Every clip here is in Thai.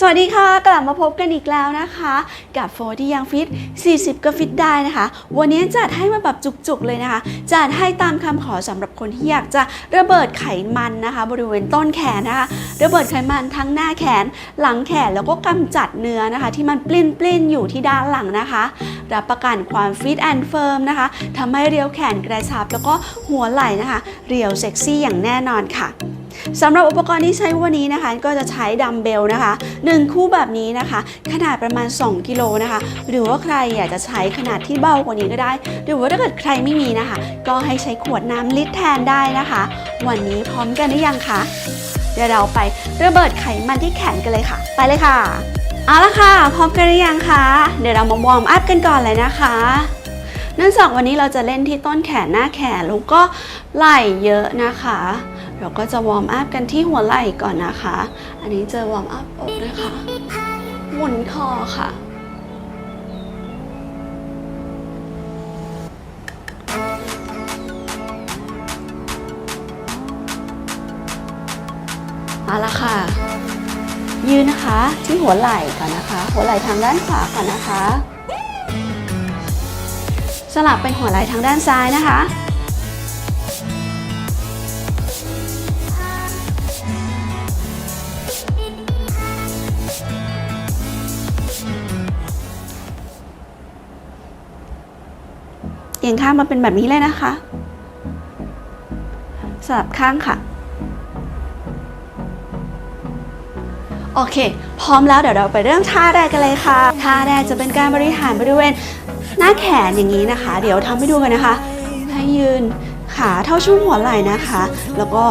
สวัสดีค่ะ กลับมาพบกันอีกแล้วนะคะ กับโฟที่ยังฟิต 40 ก็ฟิตได้นะคะ วันนี้จัดให้มาแบบจุกๆเลยนะคะ จัดให้ตามคำขอสำหรับคนที่อยากจะระเบิดไขมันนะคะ บริเวณต้นแขนนะคะ ระเบิดไขมันทั้งหน้าแขน หลังแขนแล้วก็กำจัดเนื้อนะคะ ที่มันปลิ้นปลิ้นๆอยู่ที่ด้านหลังนะคะ รับประกันความฟิตแอนด์เฟิร์มนะคะทำให้เรียวแขนกระชับ แล้วก็หัวไหล่นะคะ เรียวเซ็กซี่อย่างแน่นอนค่ะ สำหรับอุปกรณ์ที่ใช้วันนี้นะคะ ก็จะใช้ดัมเบลนะคะ1 คู่แบบนี้นะคะ ขนาดประมาณ 2 กิโลนะคะ หรือว่าใครอยากจะใช้ขนาดที่เบากว่านี้ก็ได้ หรือว่าถ้าเกิดใครไม่มีนะคะ ก็ให้ใช้ขวดน้ำลิตรแทนได้นะคะ วันนี้พร้อมกันหรือยังคะเดี๋ยวเราไประเบิดไขมันที่แขนกันเลยค่ะ ไปเลยค่ะเอาละค่ะ พร้อมกันหรือยังคะ เดี๋ยวเรามาวอร์มอัพกันก่อนเลยนะคะเนื่องจากวันนี้เราจะเล่นที่ต้นแขนหน้าแขนแล้วก็ไหล่เยอะนะคะ เราก็จะวอร์มอัพกันที่หัวไหล่ก่อนนะคะ อันนี้จะวอร์มอัพอกด้วยค่ะหมุนคอค่ะ มาละค่ะ ยืนนะคะที่หัวไหล่ก่อนนะคะ หัวไหล่ทางด้านขวาก่อนนะคะ สลับเป็นหัวไหล่ทางด้านซ้ายนะคะ อียงข้างมาเป็นแบบนี้เลยนะคะ สลับข้างค่ะ โอเค พร้อมแล้วเดี๋ยวเราไปเริ่มท่าแรกกันเลยค่ะ ท่าแรกจะเป็นการบริหารบริเวณ หน้าแขนอย่างนี้นะคะ เดี๋ยวทำให้ดูกันนะคะ ให้ยืนขาเท่าช่วงหัวไหล่นะคะ แล้วก็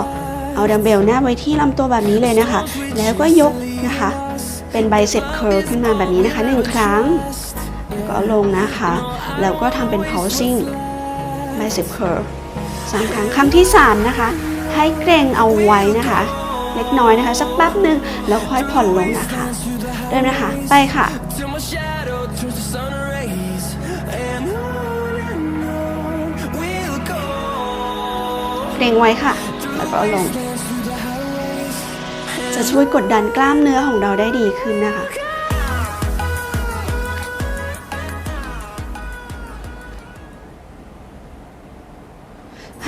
เอาดัมเบลหน้าไว้ที่ลำตัวแบบนี้เลยนะคะ แล้วก็ยกนะคะ เป็นไบเซ็ปเคิร์ลขึ้นมาแบบนี้นะคะหนึ่งครั้ง แล้วก็ลงนะคะ แล้วก็ทำเป็น pausing bicep curl สามครั้งครั้งที่ 3 นะคะ ให้เกรงเอาไว้นะคะ เล็กน้อยนะคะ สักแป๊บหนึ่งแล้วค่อยผ่อนลงนะคะ เริ่มนะคะ ไปค่ะเกรงไว้ค่ะ แล้วก็ลง จะช่วยกดดันกล้ามเนื้อของเราได้ดีขึ้นนะคะ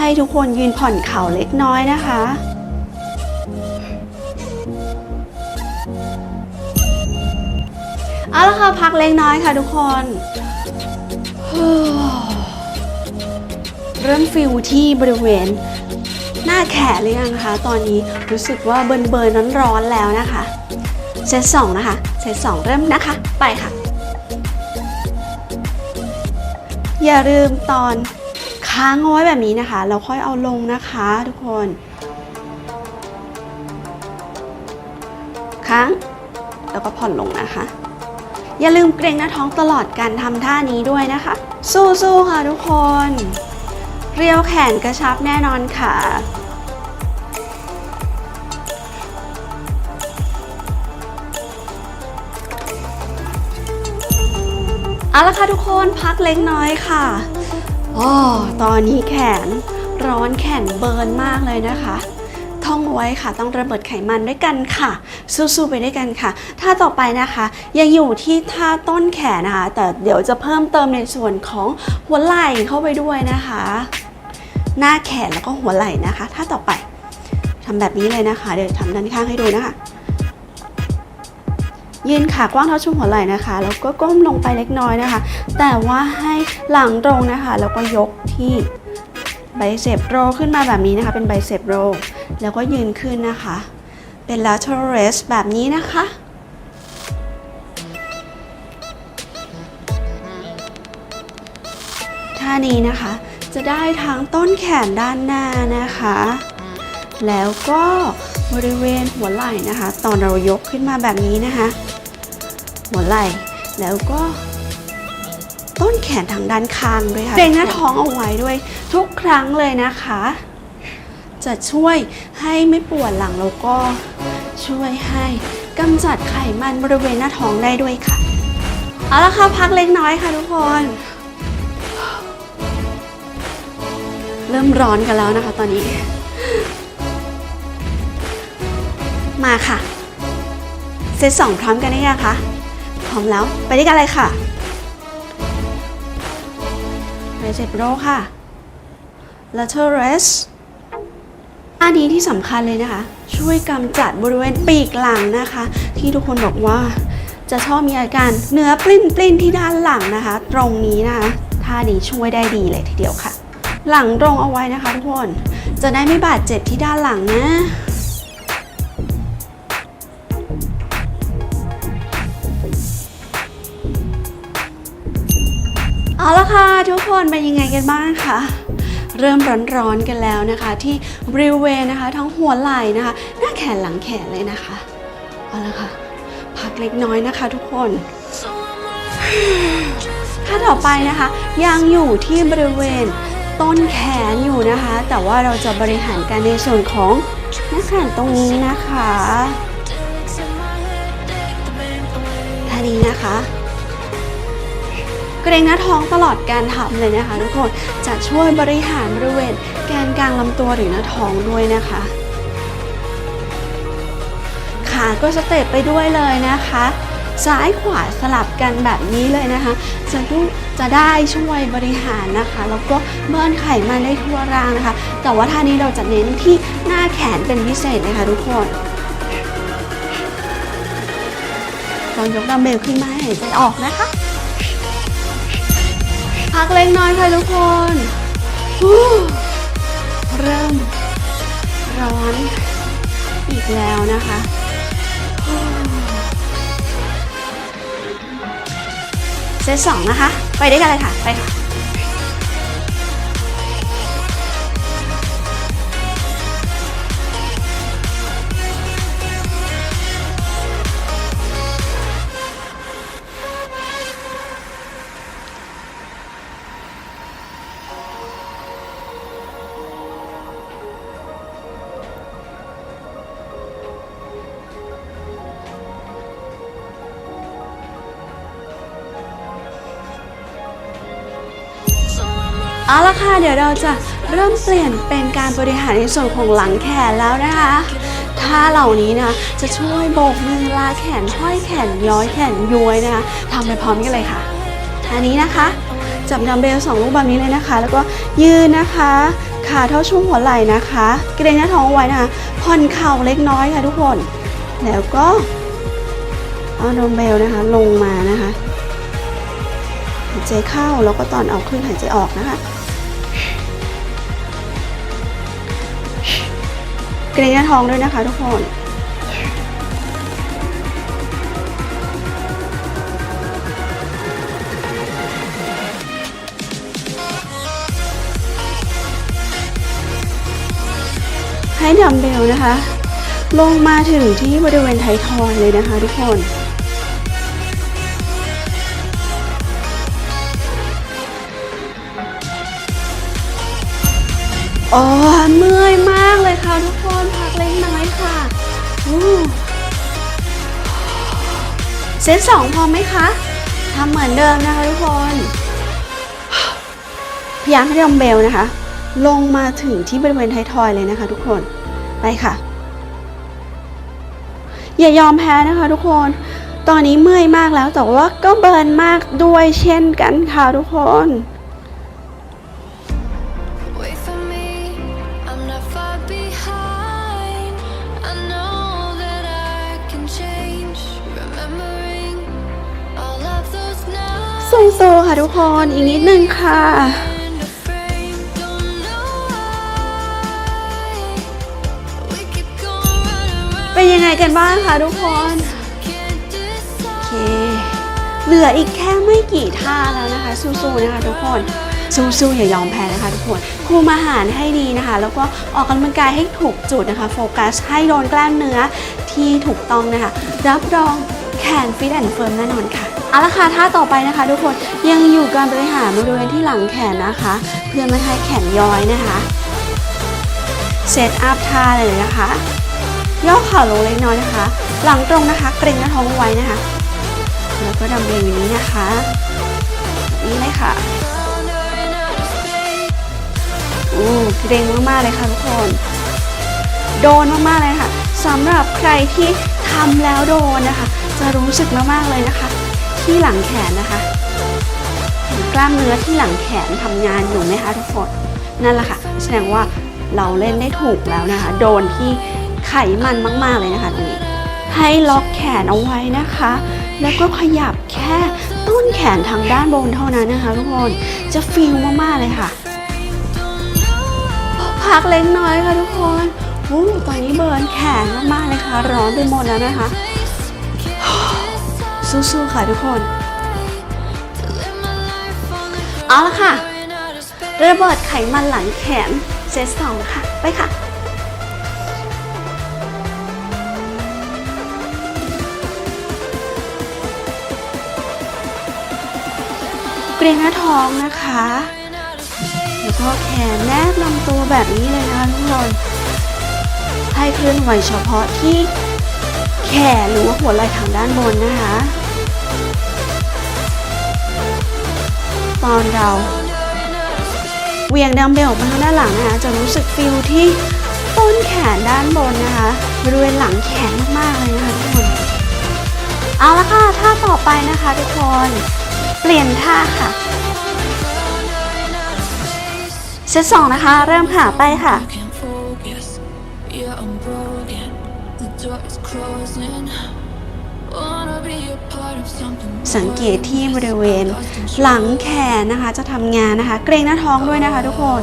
ให้ทุกคนยืนผ่อนเข่าเล็กน้อยนะคะ เอาละค่ะ พักเล็กน้อยค่ะทุกคน เริ่มฟิลที่บริเวณ หน้าแขนหรือยังคะ ตอนนี้รู้สึกว่าเบิร์นเบิร์นร้อนๆแล้วนะคะเซตสองนะคะ เซตสองเริ่มนะคะ ไปค่ะ อย่าลืมตอน ค้างเอาไว้แบบนี้นะคะแล้วค่อยเอาลงนะคะทุกคน ค้าง แล้วก็ผ่อนลงนะคะ อย่าลืมเกรงหน้าท้องตลอดการทำท่านี้ด้วยนะคะ สู้ๆค่ะทุกคน เรียวแขนกระชับแน่นอนค่ะเอาละค่ะทุกคนพักเล็กน้อยค่ะ อ๋อตอนนี้แขนร้อนแขนเบิร์นมากเลยนะคะ ท่องไว้ค่ะต้องระเบิดไขมันด้วยกันค่ะ สู้ๆไปด้วยกันค่ะท่าต่อไปนะคะ ยังอยู่ที่ท่าต้นแขนนะคะ แต่เดี๋ยวจะเพิ่มเติมในส่วนของหัวไหล่เข้าไปด้วยนะคะ หน้าแขนแล้วก็หัวไหล่นะคะท่าต่อไปทำแบบนี้เลยนะคะ เดี๋ยวทำด้านข้างให้ดูนะคะ ยืนขากว้างเท่าช่วงหัวไหล่นะคะ แล้วก็ก้มลงไปเล็กน้อยนะคะ แต่ว่าให้หลังตรงนะคะ แล้วก็ยกที่ไบเซปโรขึ้นมาแบบนี้นะคะ เป็นไบเซปโรแล้วก็ยืนขึ้นนะคะ เป็น lateral raise แบบนี้นะคะท่านี้นะคะ จะได้ทั้งต้นแขนด้านหน้านะคะ แล้วก็บริเวณหัวไหล่นะคะ ตอนเรายกขึ้นมาแบบนี้นะคะ หัวไหล่ แล้วก็ต้นแขนทางด้านข้างด้วยค่ะเกรงหน้าท้องเอาไว้ด้วย ทุกครั้งเลยนะคะ จะช่วยให้ไม่ปวดหลังแล้วก็ช่วยให้กำจัดไขมันบริเวณหน้าท้องได้ด้วยค่ะ เอาละค่ะพักเล็กน้อยค่ะทุกคน เริ่มร้อนกันแล้วนะคะตอนนี้ มาค่ะ เซตสองพร้อมกันหรือยังคะ พร้อมแล้ว ไปด้วยกันเลยค่ะไ i เจ็บโรค่ะ lateral rest อันนี้ที่สำคัญเลยนะคะ ช่วยกำจัดบริเวณปีกหลังนะคะ ที่ทุกคนบอกว่าจะชอบมีอาการเนื้อปลิ้นปลิ้นที่ด้านหลังนะคะ ตรงนี้นะคะท่านี้ช่วยได้ดีเลยทีเดียวค่ะ หลังตรงเอาไว้นะคะทุกคน จะได้ไม่บาดเจ็บที่ด้านหลังนะ เอาละค่ะทุกคนเป็นยังไงกันบ้างคะเริ่มร้อนๆกันแล้วนะคะ ที่บริเวณนะคะ ทั้งหัวไหล่นะคะ หน้าแขนหลังแขนเลยนะคะเอาละค่ะพักเล็กน้อยนะคะ ทุกคนถ้าต่อไปนะคะ ยังอยู่ที่บริเวณต้นแขนอยู่นะคะ แต่ว่าเราจะบริหารกันในส่วนของหน้าแขนตรงนี้นะคะท่านี้นะคะ เกรงหน้าท้องตลอดการทำเลยนะคะทุกคนจะช่วยบริหารบริเวณแกนกลางลำตัวหรือหน้าท้องด้วยนะคะขาก็สเต็ปไปด้วยเลยนะคะ ซ้ายขวาสลับกันแบบนี้เลยนะคะ จะดูจะได้ช่วยบริหารนะคะ แล้วก็เบิร์นไขมันได้ทั่วร่างนะคะ แต่ว่าท่านี้เราจะเน้นที่หน้าแขนเป็นพิเศษเลยค่ะทุกคนลองยกดัมเบลขึ้นมาให้หายใจออกนะคะ พักเล็กน้อยค่ะทุกคนเริ่มร้อนอีกแล้วนะคะเซตสองนะคะ ไปด้วยกันเลยค่ะ ไปค่ะ เอาละค่ะ เดี๋ยวเราจะเริ่มเปลี่ยนเป็นการบริหารในส่วนของหลังแขนแล้วนะคะท่าเหล่านี้นะจะช่วยโบกมือลาแขนห้อยแขนย้อยแขนย้วยนะคะทำไปพร้อมกันเลยค่ะท่านี้นะคะจับดัมเบลสองลูกแบบนี้เลยนะคะ แล้วก็ยืนนะคะขาเท่าช่วงหัวไหล่นะคะเกรงหน้าท้องเอาไว้นะคะผ่อนเข่าเล็กน้อยค่ะทุกคน แล้วก็เอาดัมเบลนะคะลงมานะคะหายใจเข้าแล้วก็ตอนเอาขึ้นหายใจออกนะคะ เกรงหน้าท้องด้วยนะคะทุกคนให้ดัมเบลนะคะ ลงมาถึงที่บริเวณไทยทอยเลยนะคะทุกคนโอ้เมื่อยมาก เลยค่ะทุกคนพักเล็กน้อยค่ะเซตสองพอไหมคะทำเหมือนเดิมนะคะทุกคนพยายามให้ดัมเบลนะคะ ลงมาถึงที่บริเวณไทยทอยเลยนะคะ ทุกคนไปค่ะ อย่ายอมแพ้นะคะ ทุกคน ตอนนี้เมื่อยมากแล้วแต่ว่าก็เบิร์นมากด้วยเช่นกันค่ะทุกคน nights สู้ๆค่ะทุกคน อีกนิดนึงค่ะเป็นยังไงกันบ้างคะทุกคนโอเค เหลืออีกแค่ไม่กี่ท่าแล้วนะคะ สู้ๆนะคะทุกคนสู้ๆอย่ายอมแพ้นะคะทุกคนคุมอาหารให้ดีนะคะ แล้วก็ออกกำลังกายให้ถูกจุดนะคะ โฟกัสให้โดนกล้ามเนื้อที่ถูกต้องนะคะ รับรองแขนฟิตแอนด์เฟิร์มแน่นอนค่ะ เอาละค่ะท่าต่อไปนะคะ ทุกคนยังอยู่การบริหารบริเวณที่หลังแขนนะคะ เพื่อไม่ให้แขนย้อยนะคะเซตอัพท่าเลยนะคะ ย่อเข่าลงเล็กน้อยนะคะ หลังตรงนะคะ เกร็งหน้าท้องไว้นะคะ แล้วก็ดัมเบลอย่างนี้นะคะนี้เลยค่ะอู้เกรงมากๆเลยค่ะทุกคน โดนมากๆเลยค่ะสำหรับใครที่ทำแล้วโดนนะคะ จะรู้สึกมากๆเลยนะคะ ที่หลังแขนนะคะกล้ามเนื้อที่หลังแขนทำงานอยู่ไหมคะทุกคนนั่นแหละค่ะแสดงว่าเราเล่นได้ถูกแล้วนะคะ โดนที่ไขมันมาก ๆ เลยนะคะตรงนี้ ให้ล็อกแขนเอาไว้นะคะ แล้วก็ขยับแค่ต้นแขนทางด้านบนเท่านั้นนะคะทุกคนจะฟิลมาก ๆ เลยค่ะ พักเล็กน้อยค่ะทุกคนวู้ตอนนี้เบิร์นแขนมากๆเลยค่ะ ร้อนไปหมดแล้วนะคะ สู้ๆค่ะทุกคน เอาละค่ะ ระเบิดไขมันหลังแขนเซตสองค่ะ ไปค่ะเกรงหน้าท้องนะคะ แล้วก็แขนแนบลำตัวแบบนี้เลยนะคะทุกคนให้เคลื่อนไหวเฉพาะที่ แขนหรือว่าหัวไหล่ทางด้านบนนะคะ ตอนเราเหวียงดัมเบลออกมาทางด้านหลังนะคะจะรู้สึกฟิลที่ต้นแขนด้านบนนะคะบริเวณหลังแขนมากๆเลยนะคะทุกคน เอาละค่ะท่าต่อไปนะคะทุกคนเปลี่ยนท่าค่ะเซตสองนะคะ เริ่มค่ะไปค่ะ สังเกตที่บริเวณหลังแขนนะคะ จะทำงานนะคะ เกรงหน้าท้องด้วยนะคะทุกคน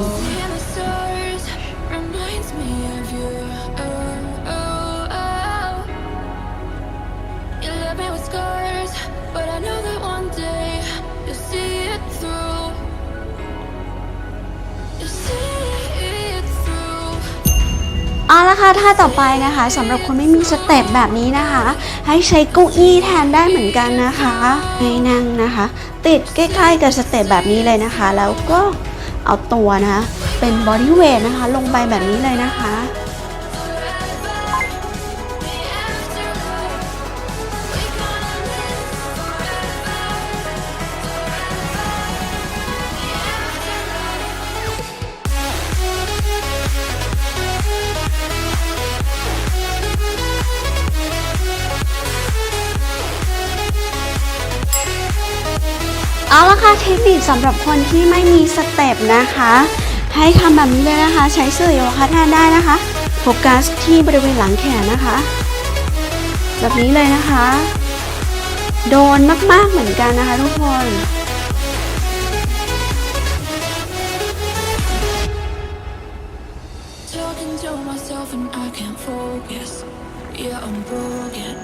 เอาละคะท่าต่อไปนะคะสำหรับคนไม่มีสเต็ปแบบนี้นะคะ ให้ใช้เก้าอี้แทนได้เหมือนกันนะคะให้นั่งนะคะ ติดใกล้ๆกับสเต็ปแบบนี้เลยนะคะ แล้วก็เอาตัวนะคะเป็นบอดี้เวทนะคะ ลงไปแบบนี้เลยนะคะ เอาละค่ะเทคนิคสำหรับคนที่ไม่มีสเต็ปนะคะ ให้ทำแบบนี้เลยนะคะ ใช้เสื่อโยคะแทนได้นะคะโฟกัสที่บริเวณหลังแขนนะคะ แบบนี้เลยนะคะ โดนมากๆเหมือนกันนะคะทุกคน Yeah, I'm broken.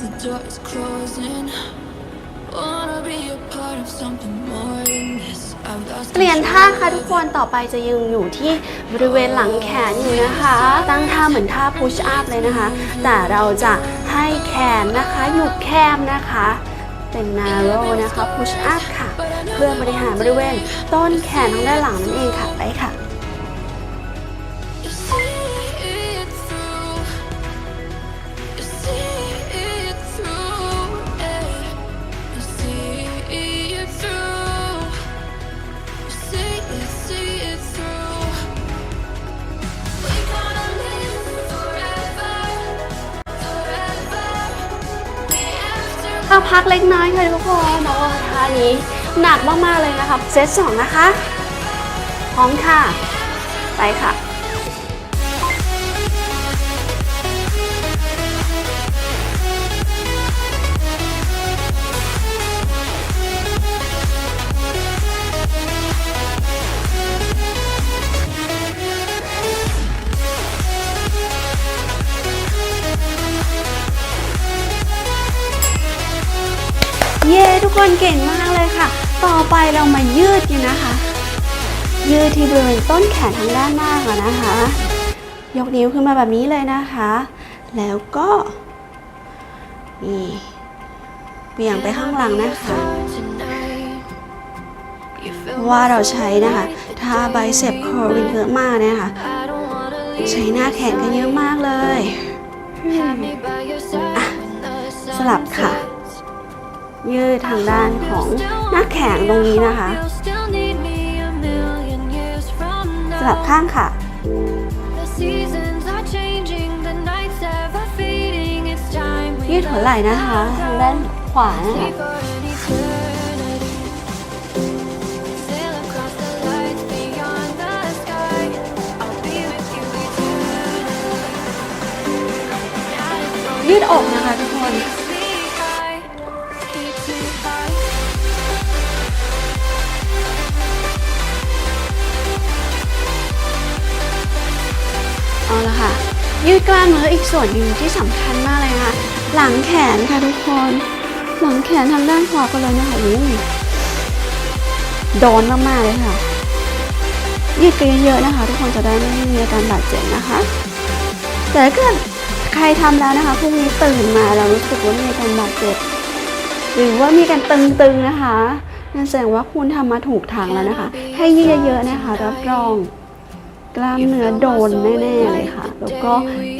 The door is closing. เปลี่ยนท่าค่ะทุกคนต่อไปจะยังอยู่ที่บริเวณหลังแขนอยู่นะคะ ตั้งท่าเหมือนท่า push up เลยนะคะ แต่เราจะให้แขนนะคะอยู่แคบนะคะ เป็น narrow นะคะ push up ค่ะ เพื่อบริหารบริเวณต้นแขนทางด้านหลังนั่นเองค่ะไปค่ะ พักเล็กน้อยค่ะทุกคนโอ้ท่านี้หนักมากๆเลยนะคะเซตสองนะคะ พร้อมค่ะ ไปค่ะ ไปเรามายืดกันนะคะ ยืดที่บริเวณต้นแขนทางด้านหน้าก่อนนะคะ ยกนิ้วขึ้นมาแบบนี้เลยนะคะ แล้วก็นี่เบี่ยงไปข้างหลังนะคะ ว่าเราใช้นะคะท่าไบเซปคอร์วินเยอะมากนะคะ ใช้หน้าแขนกันเยอะมากเลย สลับค่ะ ยืดทางด้านของหน้าแข็งตรงนี้นะคะ สลับข้างค่ะ ยืดหัวไหล่นะคะ ทางด้านขวานะคะยืดอก กล้ามเนื้ออีกส่วนหนึ่งที่สำคัญมากเลยนะคะหลังแขนค่ะทุกคน หลังแขนทางด้านขวาก็เลยนะคะอู้โดนมากๆเลยค่ะยืดกันเยอะๆนะคะ ทุกคนจะได้ไม่มีอาการบาดเจ็บนะคะ แต่ถ้าเกิดใครทำแล้วนะคะพรุ่งนี้ตื่นมาแล้วรู้สึกว่ามีอาการบาดเจ็บหรือว่ามีการตึงๆนะคะนั่นแสดงว่าคุณทำมาถูกทางแล้วนะคะ ให้ยืดเยอะๆนะคะ รับรอง กล้ามเนื้อโดนแน่ ๆ เลยค่ะ แล้วก็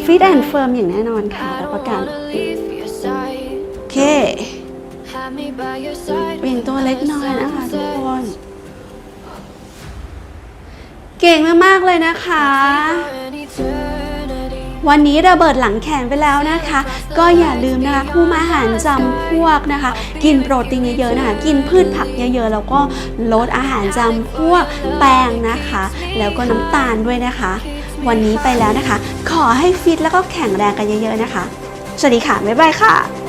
ฟิตแอนด์เฟิร์มอย่างแน่นอนค่ะ I รับ don't ประกันโอเคเปลี่ยนตัวเล็กน้อยนะคะทุกคนเก่งมาก ๆ เลยนะคะ วันนี้ระเบิดหลังแขนไปแล้วนะคะ ก็อย่าลืมนะคะคุมอาหารจำพวกนะคะ กินโปรตีนเยอะๆนะคะ กินพืชผักเยอะๆ แล้วก็ลดอาหารจำพวกแป้งนะคะ แล้วก็น้ำตาลด้วยนะคะ วันนี้ไปแล้วนะคะ ขอให้ฟิตแล้วก็แข็งแรงกันเยอะๆนะคะ สวัสดีค่ะ บ๊ายบายค่ะ